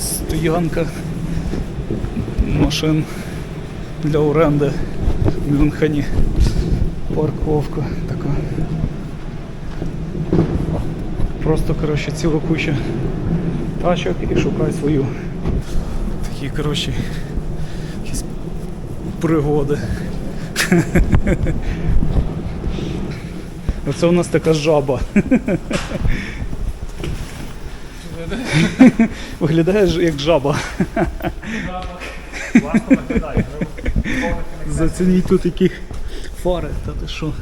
Стоянка машин для оренди в Мюнхені. Парковка така. Просто, коротше, ціла куча тачок і шукай свою. Такі, коротше, якісь пригоди. Оце у нас така жаба. Виглядаєш як жаба. Зацініть тут які фари, та ти що?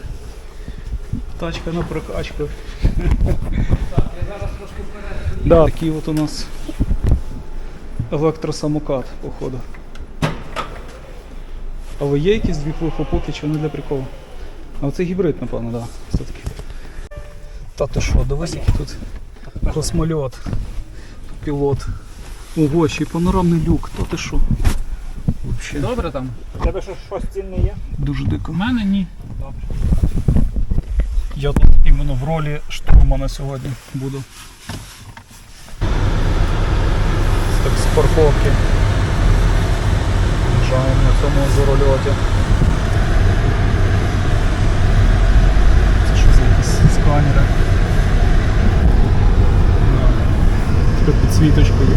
Тачка на прокачку. Да, такий от у нас електросамокат, походу. Але є якісь дві хлопоки, чи вони для приколу? А оце гібрид, напевно, так. Да, все-таки. Та ти що, дивись, який тут космольот, пілот. Ого, ще й панорамний люк, та ти що? Вообще, Добре там? У тебе що, щось цінне є? дуже дико. У мене ні. Я тут іменно в ролі штурмана сьогодні буду. Так з парковки. Виїжджаємо на цьому зорольоті. Це що за якісь сканери? Да. Є.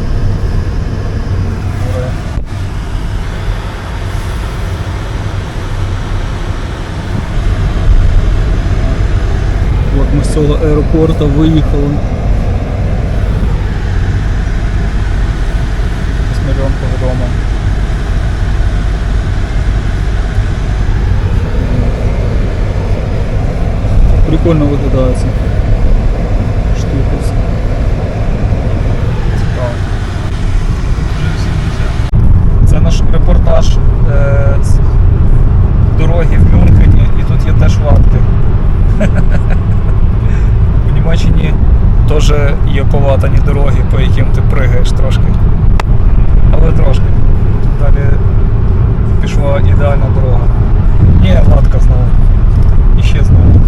От ми з цього аеропорту виїхали. Мільйон повідомлень. Прикольно виглядає ця штука. вся. Цікаво. Це репортаж е, дороги в Мюнхені і тут є теж варти. В Німеччині теж є полатані дороги, по яким ти пригаєш трошки. Але трошки. Далі пішла ідеальна дорога. Ні, латка знову. І ще знову.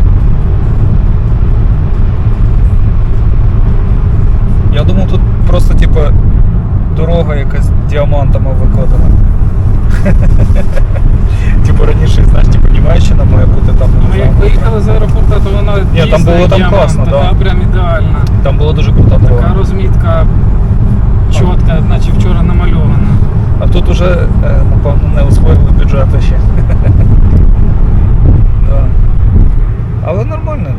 Я думав, тут просто типу дорога якась діамантами викладена. Типу раніше, знаєш, типу Німеччина має бути там. Ми як виїхали з аеропорту, то вона Ні, дійсно там було там класно, така да. прям ідеальна. Там була дуже крута Така розмітка чітка, наче вчора намальована. А тут уже, е, напевно, не освоїли бюджети ще. да. Але нормально.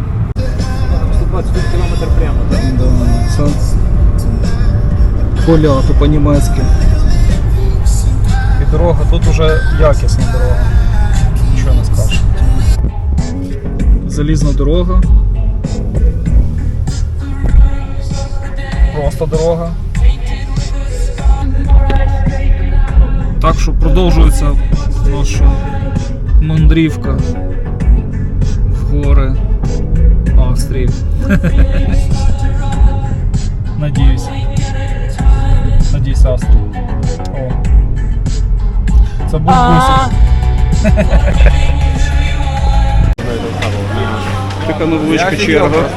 121 км прямо, так? Да, це поля то по-німецьки. Дорога, тут уже якісна дорога. Нічого не скажеш. Залізна дорога. Просто дорога. Так що продовжується наша мандрівка в гори Австрії. Надіюсь. Надіюсь, Австрія. Це був бусик. Така невеличка черга.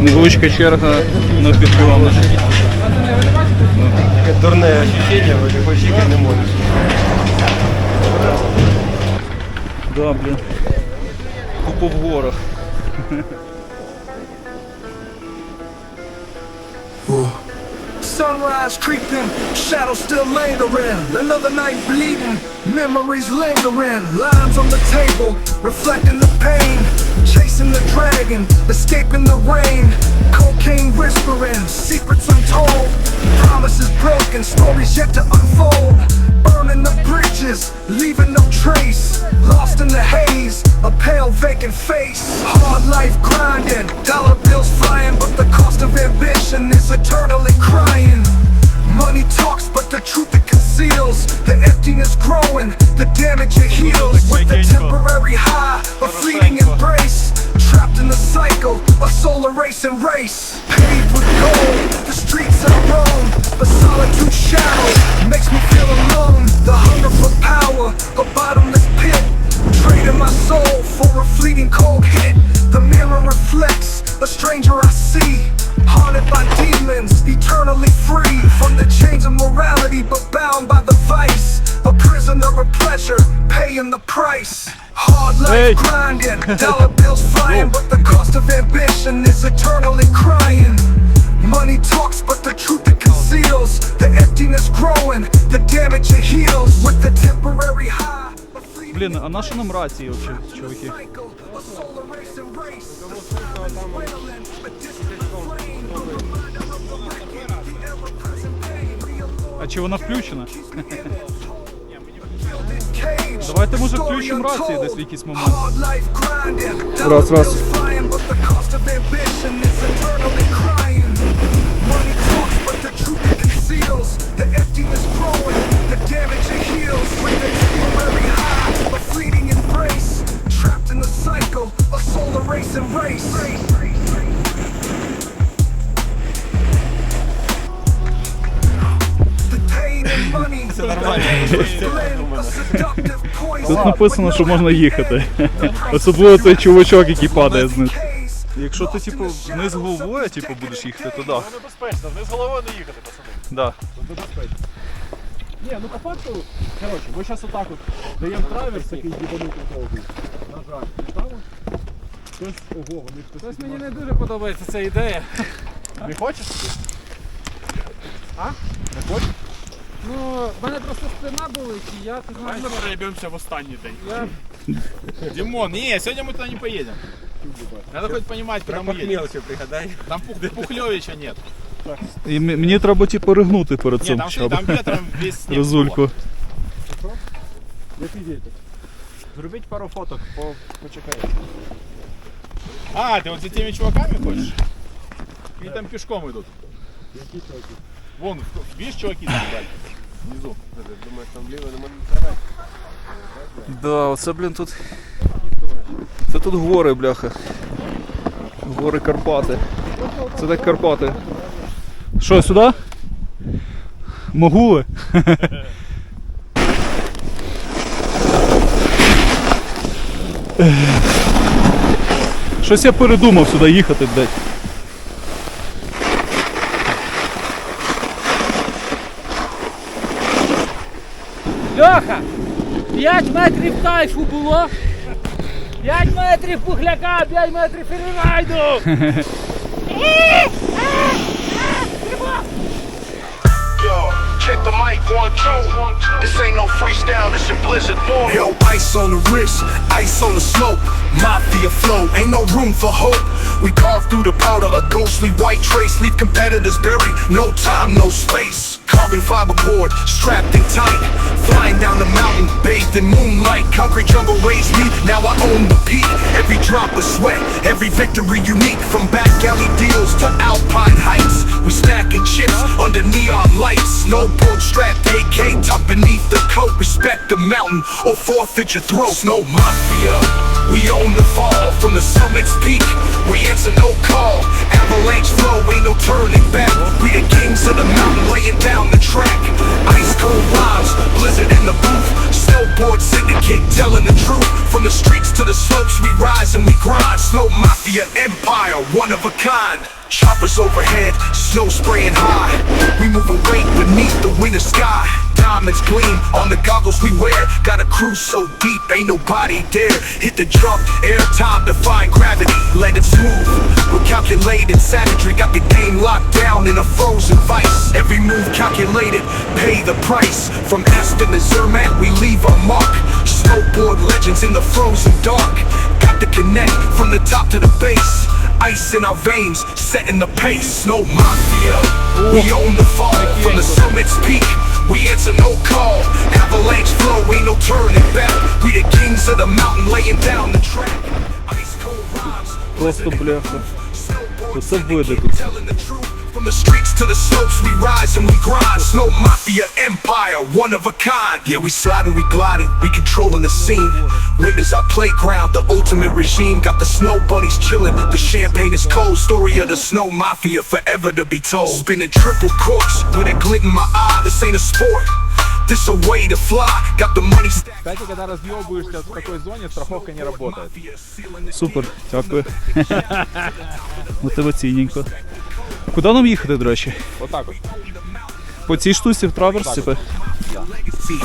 Невеличка черга на. Таке дурне ощущення, бо ти почекати не можеш. Да, блін. Купа в горах. Sunrise creeping, shadows still lingering. Another night bleeding, memories lingering. Lines on the table, reflecting the pain. Chasing the dragon, escaping the rain. Cocaine whispering, secrets untold. Promises broken, stories yet to unfold. Burning the bridges, leaving no trace. Lost in the haze, a pale vacant face. Hard life grinding, dollar bills flying, but ambition is eternally crying. Money talks, but the truth it conceals. The emptiness growing, the damage it heals. With the temporary high, a fleeting embrace. Trapped in the cycle, a soul erasing race. Paved with gold, the streets I roam. The solitude shadow makes me feel alone. The hunger for power, a bottomless pit. Trading my soul for a fleeting cold hit. The mirror reflects a stranger I see. Haunted by demons, eternally free from the chains of morality, but bound by the vice. A prisoner of pleasure, paying the price. Hard life Hey. grinding, dollar bills flying, but the cost of ambition is eternally crying. Money talks, but the truth it conceals. The emptiness growing, the damage it heals with the temporary high. a fleeting Блін, а на що нам рації взагалі, чуваки? А чи вона включена? Давайте, може, включимо рації десь в якийсь момент. Раз, раз. the cost of ambition написано, що можна їхати. Особливо цей чувачок, який падає з них. Якщо ти, типу, вниз головою, типу, будеш їхати, то да. Небезпечно, вниз головою не їхати, пацани. Да. Небезпечно. Ні, ну по факту, коротше, ми зараз отак от даємо траверс, такий дібанутий довгий. На жаль. І там от хтось, ого, вони хтось. Ось мені не дуже подобається ця ідея. Не хочеш? А? Не хочеш? Ну, в мене просто спина болить, і я тут Давай проебемся в останній день. Я Димон, не, сегодня мы туда не поедем. Надо хоть понимать, куда мы едем. мелочі пригадай. Там пух, Пухлевича нет. І м- мені треба, типу, ригнути перед Не, цим, там, щоб там ветром весь снег. розульку. Не підійте. Зробіть пару фоток, по... почекайте. А, ты вот за теми чуваками хочешь? Они там пешком идут. Вон, видишь, чуваки там? Внизу. Думаєш, там вліво не можна Да, оце, блін, тут. Це тут гори, бляха. Гори Карпати. Це так Карпати. Що, сюди? Могули? Щось я передумав сюди їхати, блядь. Льоха! 5 метрів кайфу було! 5 метрів пухляка, 5 метрів феррирайду! Yo, check the mic one two. This ain't no freestyle, this your blizzard boy. Yo, ice on the wrist, ice on the slope. Mafia flow, ain't no room for hope. We carve through the powder, a ghostly white trace. Leave competitors buried, no time, no space. Carbon fiber cord, strapped in tight. Flying down the mountain, bathed in moonlight. Concrete jungle raised me, now I own the peak. Every drop of sweat, every victory unique. From back alley deals to alpine heights. We stacking chips under neon lights. Snowboard strapped AK tucked beneath the coat. Respect the mountain or forfeit your throat. Snow Mafia, we own the fall from the summit's peak. We answer no call. Avalanche flow, ain't no turning back. We the kings of the mountain, laying down the track. Ice cold rhymes, blizzard in the booth. Snowboard syndicate, telling the truth. From the streets to the slopes, we rise and we grind. Snow Mafia Empire, one of a kind. Choppers overhead, snow spraying high. We moving weight beneath the winter sky. Diamonds gleam on the goggles we wear. Got a cruise so deep, ain't nobody dare. Hit the jump, airtime defying gravity. Let it smooth. With calculated savagery, got the game locked down in a frozen vice. Every move calculated, pay the price. From Aston to Zermatt, we leave a mark. Snowboard legends in the frozen dark. Got the connect from the top to the base. Ice in our veins, setting the pace. Snow Mafia, we own the fall from the summit's peak. We answer no call. Avalanche flow, ain't no turning back. We the kings of the mountain, laying down the track. Ice cold rhymes, Просто бляха. snowboard Оце види syndicate, тут. telling the truth. From the streets to the slopes, we rise and we grind. Snow Mafia Empire, one of a kind. Yeah, we sliding, we gliding, we controlling the scene. Wind is our playground, the ultimate regime. Got the snow bunnies chilling, the champagne is cold. Story of the Snow Mafia, forever to be told. Spinning triple course with a glint in my eye. This ain't a sport. This a way to fly. Got the money stacked. Кстати, когда разъебываешься в такой зоне, страховка не работает. Mafia sealing the Супер, дякую. Куди нам їхати, до речі? Отак от. По цій штуці в траверс, типи. feet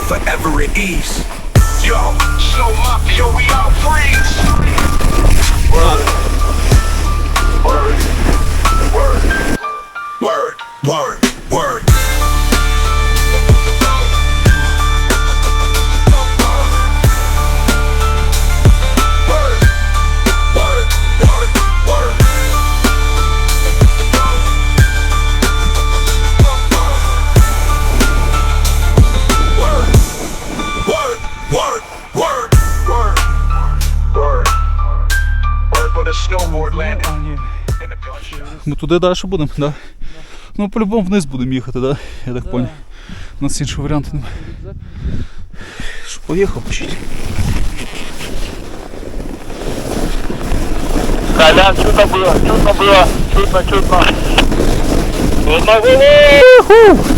туди далі будемо, так? Да? Ну, по-любому вниз будемо їхати, так? Да? Я так понял. У нас іншого варіанту немає. Що, поїхав почти. Колян, чутно было, чутно было, чутно, чутно. Чутно было.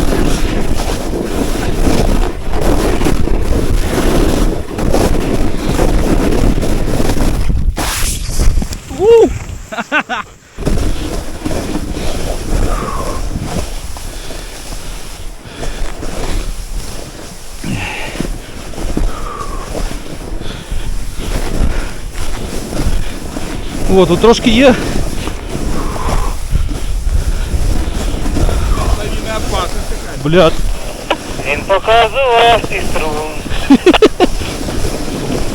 О, тут трошки є. Блядь. Він показував сестру.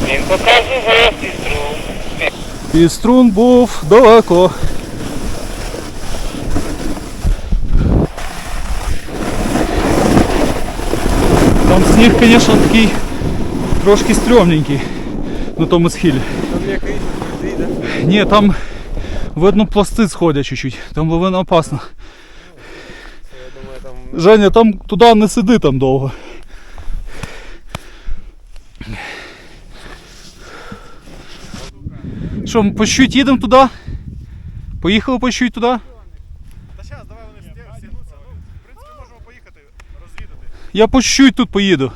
Він показував сестру. І струн був далеко. Там сніг, звісно, такий трошки стрьомненький на тому схилі. Ні, там видно пласти сходять чуть-чуть. Там лавина опасна. Женя, там туди не сиди там довго. Що, по чуть їдемо туди? Поїхали по чуть туди? Та зараз, давай вони стягнуться. Ну, в принципі, можемо поїхати, розвідати. Я по чуть тут поїду.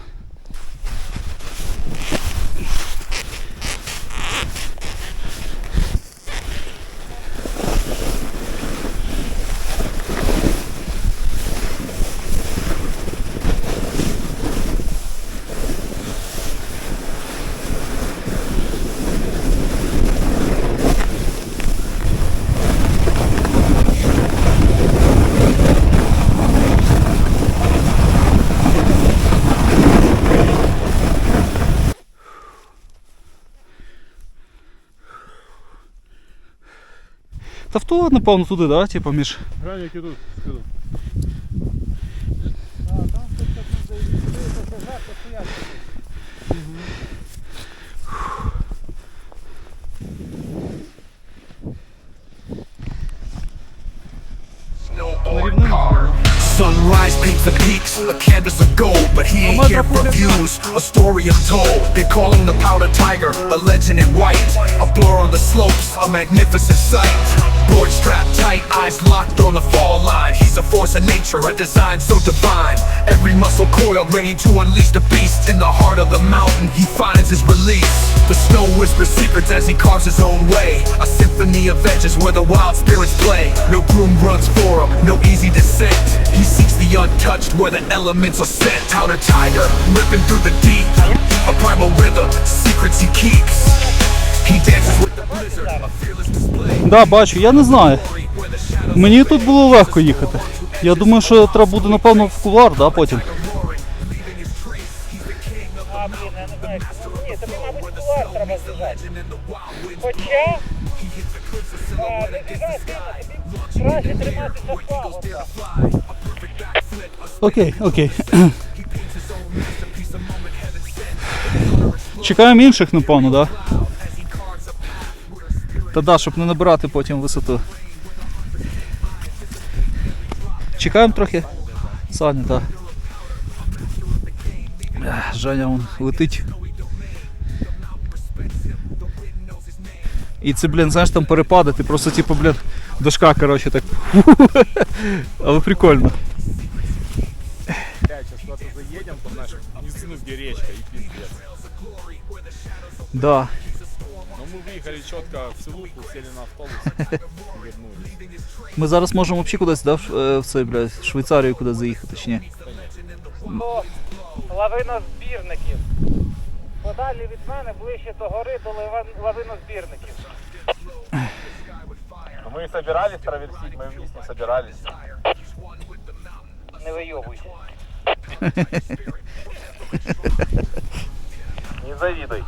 Ту, напевно, туди, да? Типу між. Глянь, які тут. of peaks, a canvas of gold But he ain't here for views, a story untold They call him the powder tiger, a legend in white. A blur on the slopes, a magnificent sight. Board strapped tight, eyes locked on the fall line. He's a force of nature, a design so divine. Every muscle coiled, ready to unleash the beast. In the heart of the mountain, he finds his release. The snow whispers secrets as he carves his own way. A symphony of edges where the wild spirits play. No groom runs for him, no easy descent. He seeks the untouched where the elements are sent. Outer tiger, ripping through the deep. A primal rhythm, secrets he keeps. He dances with the blizzard, a fearless display. Да, бачу, я не знаю. Мені тут було легко їхати. Я думаю, що треба буде, напевно, в кулар, да, потім. А, блін, я не знаю. Ні, тобі, мабуть, кулар треба Хоча, а, не сильно, тобі краще триматися Where heaven sent. Чекаємо інших, напевно, да? Where spirit Та да, щоб не набирати потім висоту. Чекаємо трохи. Саня, так. Ех, Женя он летить. І це, блін, знаєш, там перепади, ти просто типу, блін, дошка, коротше, так. Але прикольно Блядь, сейчас куда-то заедем, там, знаешь, не где речка и пиздец. Да. Но мы выехали четко в селуху, сели на автобус и вернулись. Ми зараз можемо взагалі кудись да, в, е, в цей, блядь, в Швейцарію кудись заїхати чи ні? Лавинозбірників. Подалі від мене, ближче до гори, до лава- лавинозбірників. Мы собирались траверсить, мы вниз не собирались. Не вийобуйся. Не завидуй.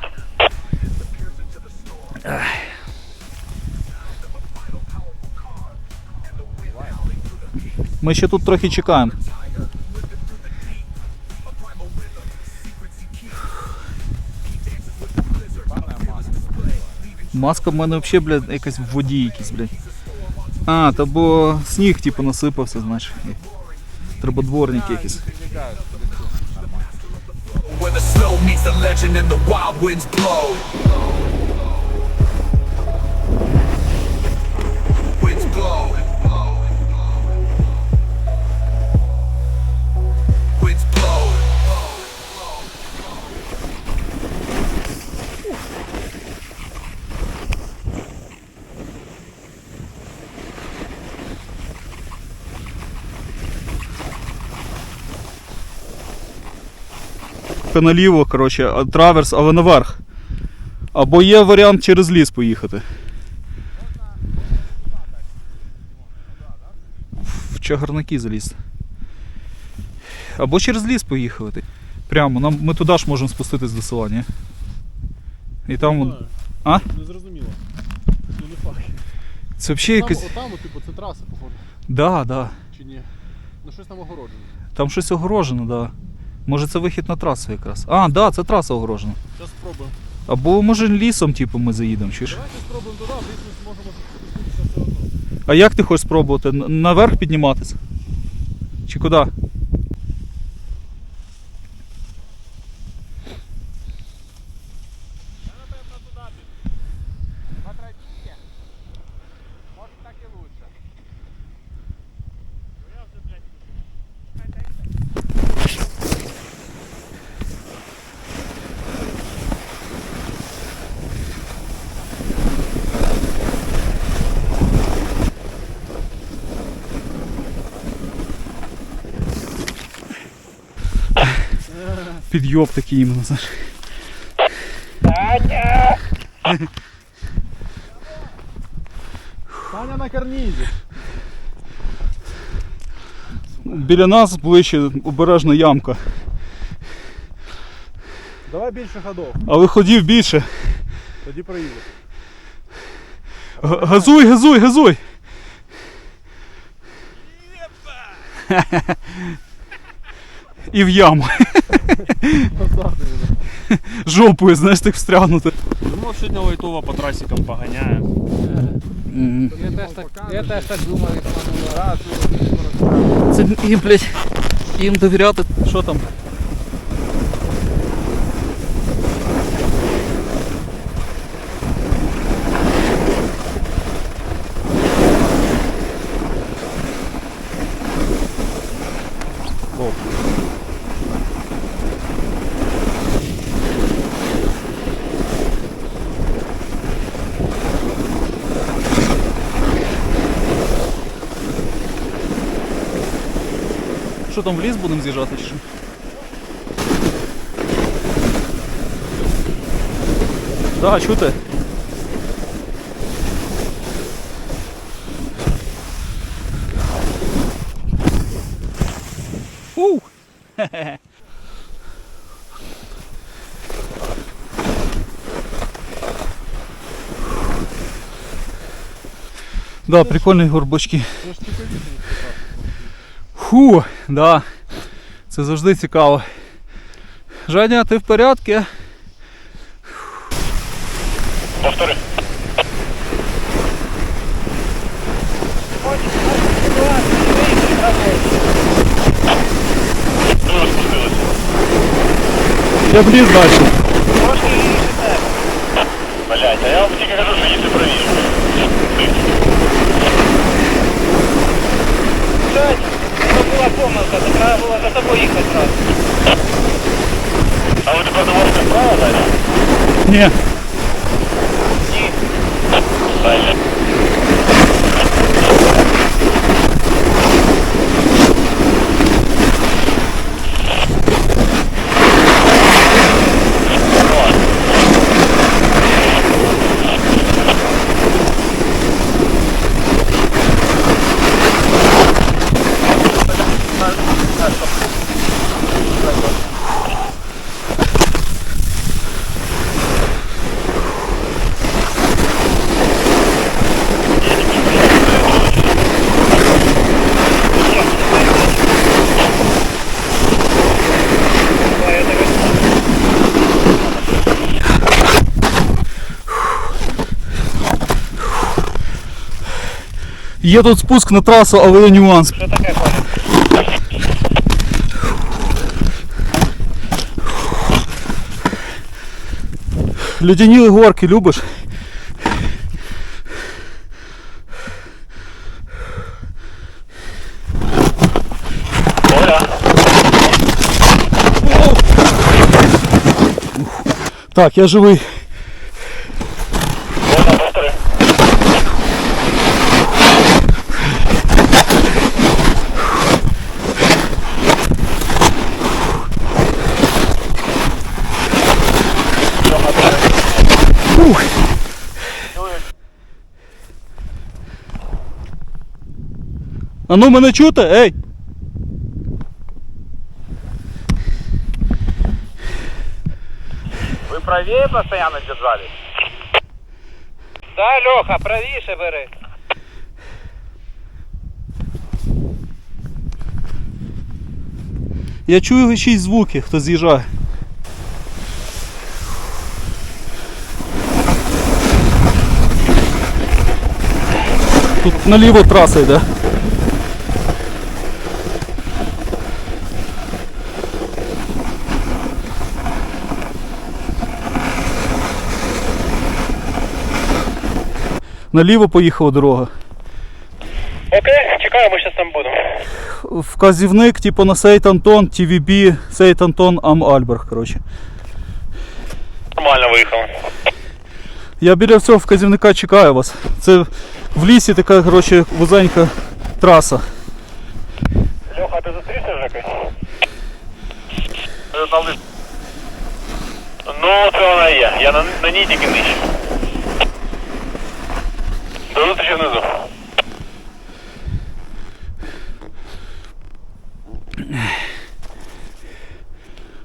Ми ще тут трохи чекаємо. Маска в мене взагалі, блядь, якась в воді якась, блядь. А, та бо сніг, типу, насипався, і Треба дворник якийсь. Where the snow meets the legend and the wild winds blow. Наліво, коротше, траверс, але наверх. Або є варіант через ліс поїхати. В чагарники залізти. Або через ліс поїхати. Прямо, нам, ми туди ж можемо спуститись до села, ні? І там. А? Не зрозуміло. Ну не факт. Це взагалі якась. отам, типу, це траса, походу. Да, да. Чи ні? Ну щось там огороджено. Там щось огорожено, да. Може це вихід на трасу якраз. А, да, це траса огорожена. Зараз спробуємо. Або може лісом, типу, ми заїдемо, чи ж? Давайте спробуємо туди, десь ми зможемо спуститися все одно. А як ти хочеш спробувати? Наверх підніматися? Чи куди? Підйоб такий іменно, знаєш. Таня на карнізі. Біля нас ближче обережна ямка. Давай більше ходов, Але ходів більше. тоді проїдемо. Г- Газуй, газуй, газуй! І в яму. Жопою, знаєш, так встрягнути. Ну, сьогодні лайтово по трасикам поганяє. Я теж так, я теж так думав разу. Це їм, блядь, їм довіряти. Що там? Що там в ліс будемо з'їжджати чи що? Да, чути? Ух! Да, прикольні горбочки. Фу, да. Це завжди цікаво. Женя, ти в порядку? Повтори. Дуже спустилися. Я в ліс далі. Блять, а я вам тільки кажу, А Є тут спуск на трасу, але є нюанс. Що таке, Коля? Ледяні горки любиш? Так, я живий. А ну мене чути? Ей! Ви правее постоянно держались? Да, Леха, правіше бери. Я чую чиїсь звуки, хто з'їжджає. Тут наліво траса йде. Наліво поїхала дорога. Окей, чекаємо, зараз там будемо. Вказівник, типу на Сейт Антон, TVB, Сейт Антон, Ам Альберг, коротше. Нормально виїхали. Я біля цього вказівника чекаю вас. Це в лісі така, коротше, вузенька траса. Льоха, ти зустрівся з Жекою? Ну, це вона є. Я на, на ній тільки нижче. Зустрічі внизу.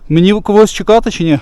Мені когось чекати чи ні?